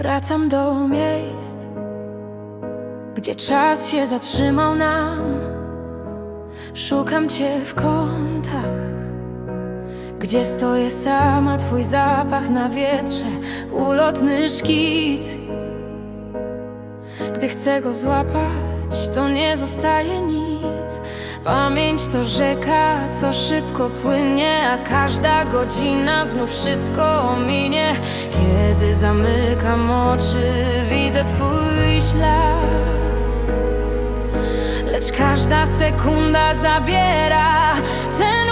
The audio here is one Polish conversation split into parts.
Wracam do miejsc, gdzie czas się zatrzymał nam. Szukam cię w kątach, gdzie stoję sama, twój zapach na wietrze, ulotny szkic. Gdy chcę go złapać, to nie zostaje nic. Pamięć to rzeka, co szybko płynie, a każda godzina znów wszystko minie. Kiedy zamykam oczy, widzę twój ślad. Lecz każda sekunda zabiera ten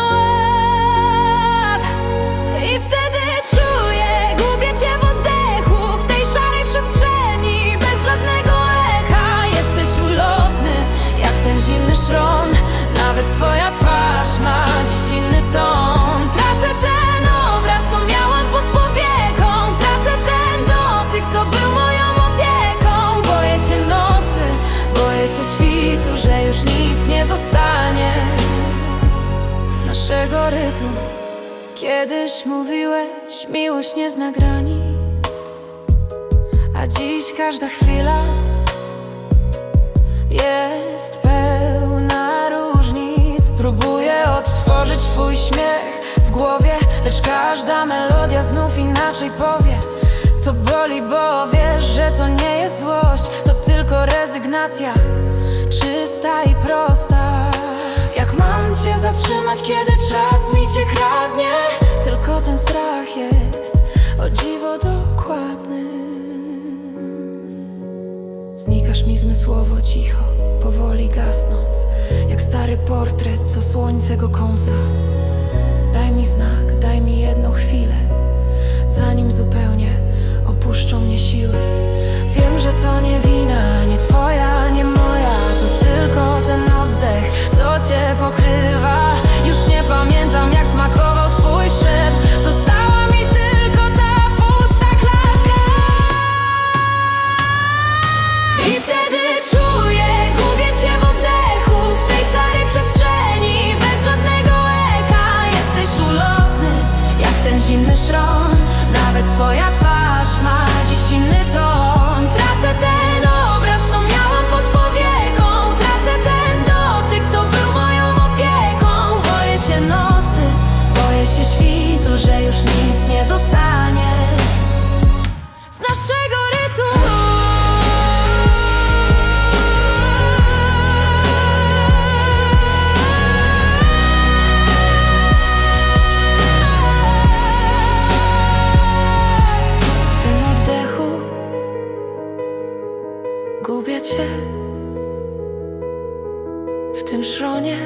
świtu, że już nic nie zostanie z naszego rytu. Kiedyś mówiłeś, miłość nie zna granic, a dziś każda chwila jest pełna różnic. Próbuję odtworzyć twój śmiech w głowie, lecz każda melodia znów inaczej powie. To boli, bo wiesz, że to nie jest złość, to tylko rezygnacja, czysta i prosta. Jak mam cię zatrzymać, kiedy czas mi cię kradnie? Tylko ten strach jest o dziwo dokładny. Znikasz mi zmysłowo cicho, powoli gasnąc Jak stary portret, co słońce go kąsa Daj mi znak, daj mi jedną nic nie zostanie z naszego rytu W tym oddechu gubię cię. W tym szronie